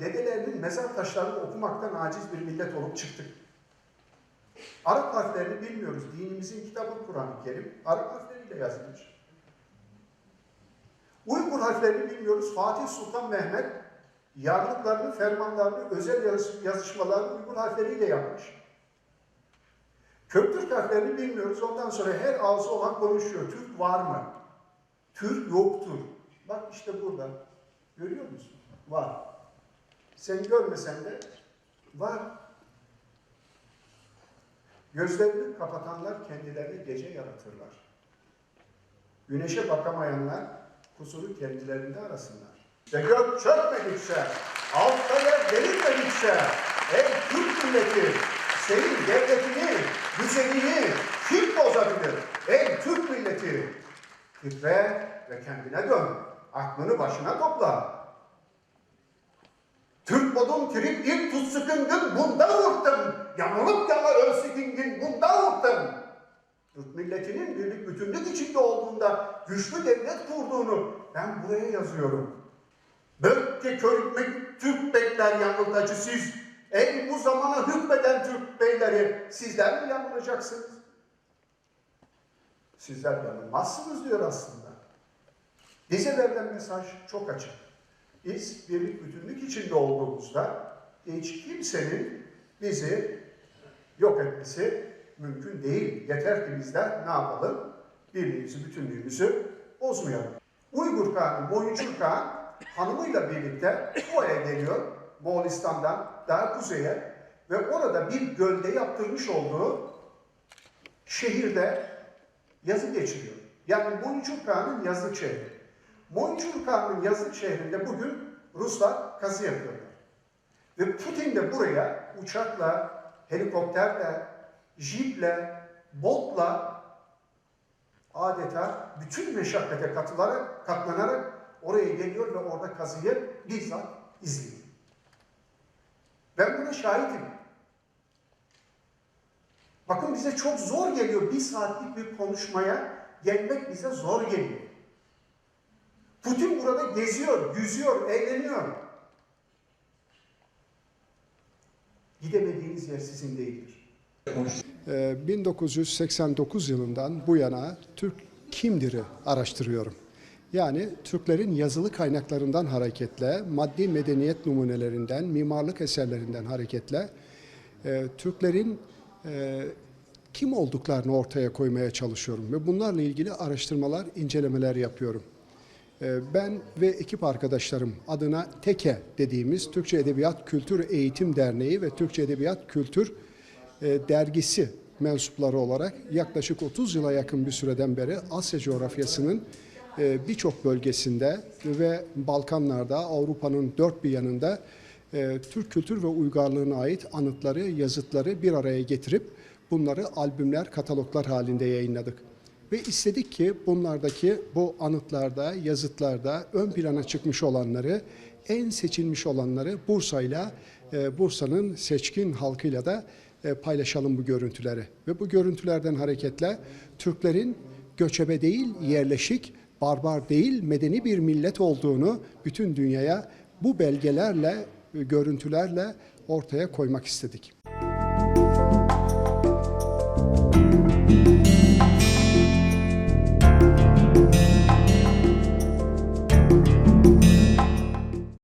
Dedelerinin mezar taşlarını okumaktan aciz bir millet olup çıktık. Arap harflerini bilmiyoruz. Dinimizin kitabı Kur'an-ı Kerim Arap harfleriyle yazılmış. Uygur harflerini bilmiyoruz. Fatih Sultan Mehmet yarlıklarını, fermanlarını, özel yazış- yazışmalarını Uygur harfleriyle yapmış. Köktürk harflerini bilmiyoruz. Ondan sonra her ağzı olan konuşuyor. Türk var mı? Türk yoktur. Bak işte burada. Görüyor musun? Var. Sen görmesen de var. Gözlerini kapatanlar kendilerini gece yaratırlar. Güneşe bakamayanlar kusuru kendilerinde arasınlar. Ve gök çökmedikçe, altta yer verilmedikçe, ey Türk milleti, senin devletini, düzenini kim bozabilir? Ey Türk milleti, titre ve kendine dön. Aklını başına topla. Modun trip ilk tut sıkındın bunda vurttum. Yanılıp yana ölsükündün bunda vurttum. Türk milletinin birlik bütünlük içinde olduğunda güçlü devlet kurduğunu ben buraya yazıyorum. Bökke körükmek Türk bekler yanıltacı siz. Ey bu zamana hükmeden Türk beyleri sizler mi yanılacaksınız? Sizler yanılmazsınız diyor aslında. Bize verilen mesaj çok açık. Biz birlik bütünlük içinde olduğumuzda hiç kimsenin bizi yok etmesi mümkün değil. Yeter ki bizler ne yapalım? Birliğimizi, bütünlüğümüzü bozmayalım. Uygur Kağan'ı, Boyuncur Kağan hanımıyla birlikte Moğol'a geliyor. Moğolistan'dan daha kuzeye ve orada bir gölde yaptırmış olduğu şehirde yazı geçiriyor. Yani Boyuncur Kağan'ın yazlık şehri. Boyuncur Kağan'ın yazlık şehrinde bugün Ruslar kazı yapıyorlar. Ve Putin de buraya uçakla, helikopterle, jiple, botla adeta bütün meşakkate katılarak, katlanarak oraya geliyor ve orada kazıyı bizzat izliyor. Ben buna şahidim. Bakın bize çok zor geliyor. Bir saatlik bir konuşmaya gelmek bize zor geliyor. Putin burada geziyor, yüzüyor, eğleniyor. Gidemediğiniz yer sizin değildir. Ee, 1989 yılından bu yana Türk kimdir'i araştırıyorum. Yani Türklerin yazılı kaynaklarından hareketle, maddi medeniyet numunelerinden, mimarlık eserlerinden hareketle e, Türklerin e, kim olduklarını ortaya koymaya çalışıyorum ve bunlarla ilgili araştırmalar, incelemeler yapıyorum. Ee, Ben ve ekip arkadaşlarım adına TEKE dediğimiz Türkçe Edebiyat Kültür Eğitim Derneği ve Türkçe Edebiyat Kültür e, Dergisi mensupları olarak yaklaşık 30 yıla yakın bir süreden beri Asya coğrafyasının e, birçok bölgesinde ve Balkanlarda, Avrupa'nın dört bir yanında e, Türk kültür ve uygarlığına ait anıtları, yazıtları bir araya getirip bunları albümler, kataloglar halinde yayınladık. Ve istedik ki bunlardaki bu anıtlarda, yazıtlarda ön plana çıkmış olanları, en seçilmiş olanları Bursa'yla, e, Bursa'nın seçkin halkıyla da e, paylaşalım bu görüntüleri. Ve bu görüntülerden hareketle Türklerin göçebe değil, yerleşik, barbar değil, medeni bir millet olduğunu bütün dünyaya bu belgelerle, e, görüntülerle ortaya koymak istedik.